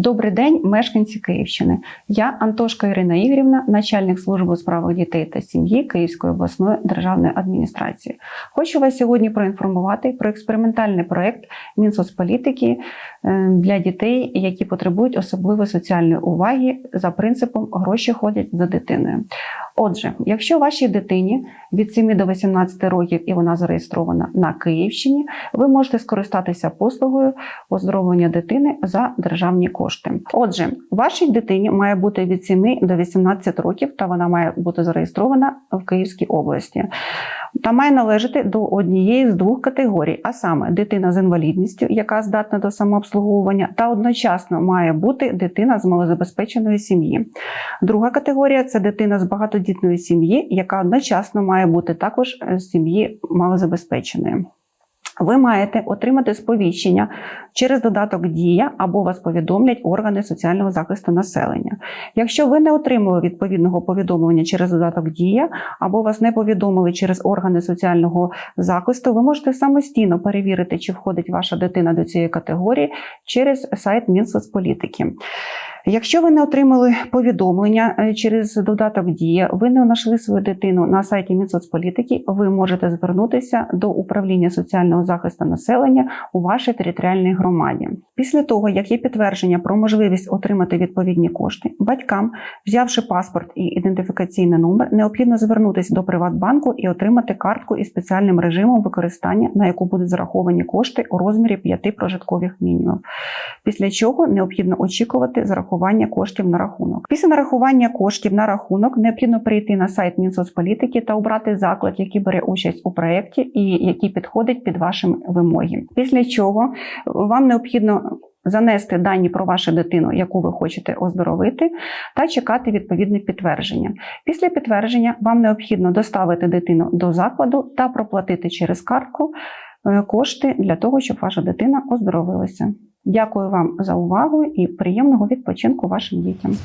Добрий день, мешканці Київщини. Я Антошка Ірина Ігорівна, начальник служби у справах дітей та сім'ї Київської обласної державної адміністрації. Хочу вас сьогодні проінформувати про експериментальний проект Мінсоцполітики е, для дітей, які потребують особливої соціальної уваги за принципом гроші ходять за дитиною. Отже, якщо вашій дитині від 7 до 18 років і вона зареєстрована на Київщині, ви можете скористатися послугою оздоровлення дитини за державні кошти. Отже, вашій дитині має бути від 7 до 18 років, та вона має бути зареєстрована в Київській області. Та має належати до однієї з двох категорій, а саме дитина з інвалідністю, яка здатна до самообслуговування, та одночасно має бути дитина з малозабезпеченої сім'ї. Друга категорія це дитина з багатодітної сім'ї, яка одночасно має бути також з сім'ї малозабезпеченої. Ви маєте отримати сповіщення через додаток Дія або вас повідомлять органи соціального захисту населення. Якщо ви не отримали відповідного повідомлення через додаток Дія або вас не повідомили через органи соціального захисту, ви можете самостійно перевірити, чи входить ваша дитина до цієї категорії через сайт Мінсоцполітики. Якщо ви не отримали повідомлення е, через додаток Дія, ви не знайшли свою дитину на сайті Мінсоцполітики, ви можете звернутися до управління соціального захисту населення у вашій територіальній громаді. Після того, як є підтвердження про можливість отримати відповідні кошти, батькам, взявши паспорт і ідентифікаційний номер, необхідно звернутися до Приватбанку і отримати картку із спеціальним режимом використання, на яку будуть зараховані кошти у розмірі 5 прожиткових мінімумів. Після чого необхідно очікувати зарахування коштів на рахунок. Після нарахування коштів на рахунок необхідно перейти на сайт Мінсоцполітики та обрати заклад, який бере участь у проєкті і який підходить під ваші вимоги. Після чого вам необхідно занести дані про вашу дитину, яку ви хочете оздоровити, та чекати відповідне підтвердження. Після підтвердження вам необхідно доставити дитину до закладу та проплатити через картку е, кошти для того, щоб ваша дитина оздоровилася. Дякую вам за увагу і приємного відпочинку вашим дітям.